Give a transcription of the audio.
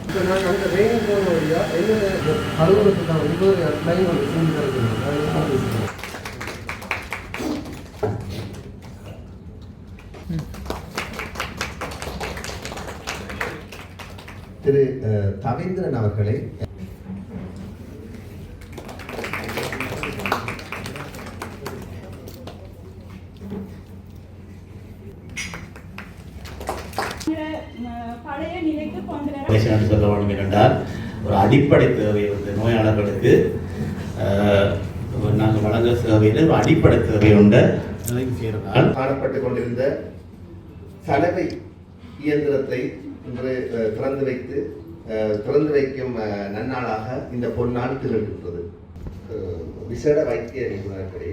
இப்போ நாங்கள் அந்த வழியாக வந்து லைன் ஒன்று செஞ்சு தரணும் திரு தவேந்திரன் அவர்களை சொல்ல வேண்டும் என்றால் ஒரு அடிப்படை தேவை வந்து நோயாளர்களுக்கு. ஆஹ், நாங்கள் வழங்குற சேவையில் ஒரு அடிப்படை தேவை உண்டு. காணப்பட்டுக் கொண்டிருந்த சலவை இயந்திரத்தை இன்று திறந்து வைத்து திறந்து வைக்கும் நன்னாளாக இந்த பொன்னாள் திகழ்கின்றது. விசேட வைத்திய நிபுணர்களே